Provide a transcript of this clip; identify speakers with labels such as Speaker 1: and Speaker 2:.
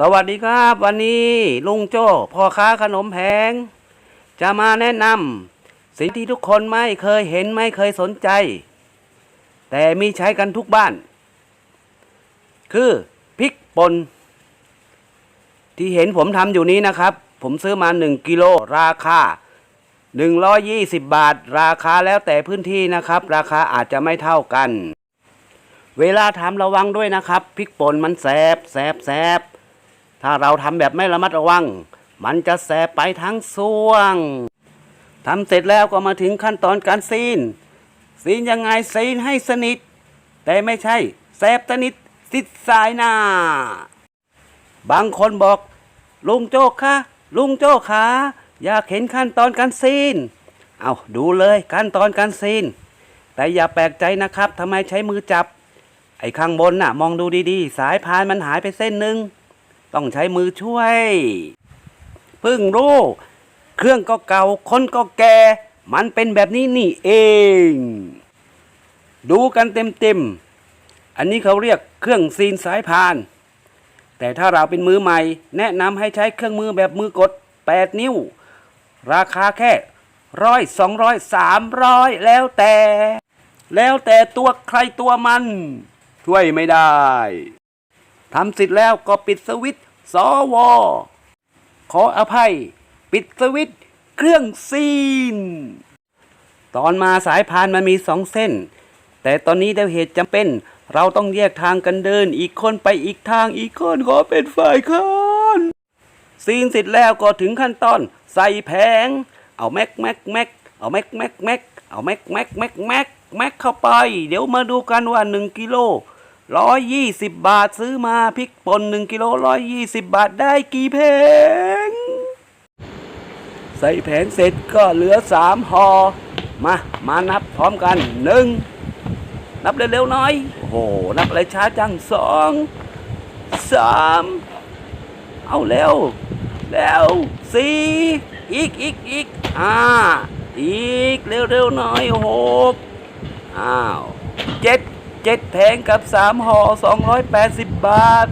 Speaker 1: สวัสดีครับวันนี้ลุงโจ้พ่อค้าขนมแพง จะมาแนะนำสิ่งที่ทุกคนไม่เคยเห็นไม่เคยสนใจ แต่มีใช้กันทุกบ้าน คือพริกป่นที่เห็นผมทำอยู่นี้นะครับ ผมซื้อมา 1 กิโลราคา 120 บาท ราคาแล้วแต่พื้นที่นะครับ ราคาอาจจะไม่เท่ากัน เวลาทำระวังด้วยนะครับพริกป่นมันแสบแสบแสบ ถ้าเราทำแบบไม่ระมัดระวัง มันจะแสบไปทั้งสวงทำเสร็จแล้วก็มาถึงขั้นตอนการซีน ซีนยังไงซีนให้สนิท แต่ไม่ใช่แสบสนิทสิดสายหน้า บางคนบอก ลุงโจ้คะลุงโจ้ขาอยากเห็นขั้นตอนการซีน เอาดูเลยขั้นตอนการซีน แต่อย่าแปลกใจนะครับทำไมใช้มือจับ ไอ้ข้างบนน่ะ มองดูดีๆ สายพานมันหายไปเส้นหนึ่ง ต้องใช้มือช่วยเพิ่งรู้ เครื่องก็เก่าคนก็แก่ มันเป็นแบบนี้นี่เอง ดูกันเต็มๆ อันนี้เขาเรียกเครื่องซีนสายพาน แต่ถ้าเราเป็นมือใหม่ แนะนำให้ใช้เครื่องมือแบบมือกด 8 นิ้ว ราคาแค่ร้อยสองร้อยสามร้อยแล้วแต่ แล้วแต่ตัวใครตัวมัน ช่วยไม่ได้ทำเสร็จแล้วก็ปิดสวิตช์ สว ขออภัย ปิดสวิตช์เครื่องซีน ตอนมาสายพานมันมีสองเส้น แต่ตอนนี้ด้วยเหตุจำเป็น เราต้องแยกทางกันเดิน อีกคนไปอีกทางอีกคนขอเป็นฝ่ายค้านซีนเสร็จแล้วก็ถึงขั้นตอน ใส่แผง เอาแม็กแม็กแม็กเอาแม็กแม็กแม็กเอาแม็กแม็กแม็กแม็กแม็กเข้าไป เดี๋ยวมาดูกันว่าหนึ่งกิโล ร้อยยี่สิบบาทซื้อมาพริกป่นหนึ่งกิโลร้อยยี่สิบบาทได้กี่แผง ใส่แผงเสร็จก็เหลือสามห่อมา มานับพร้อมกันหนึ่งนับเร็วๆหน่อย โอ้โห นับอะไรช้าจังสองสามเอาเร็วแล้วสี่อีกอีกอีกอ่าอีกเร็วๆหน่อยหกอ้าวเจ็ด เจ็ดแผงกับสามห่อสองร้อยแปดสิบบาท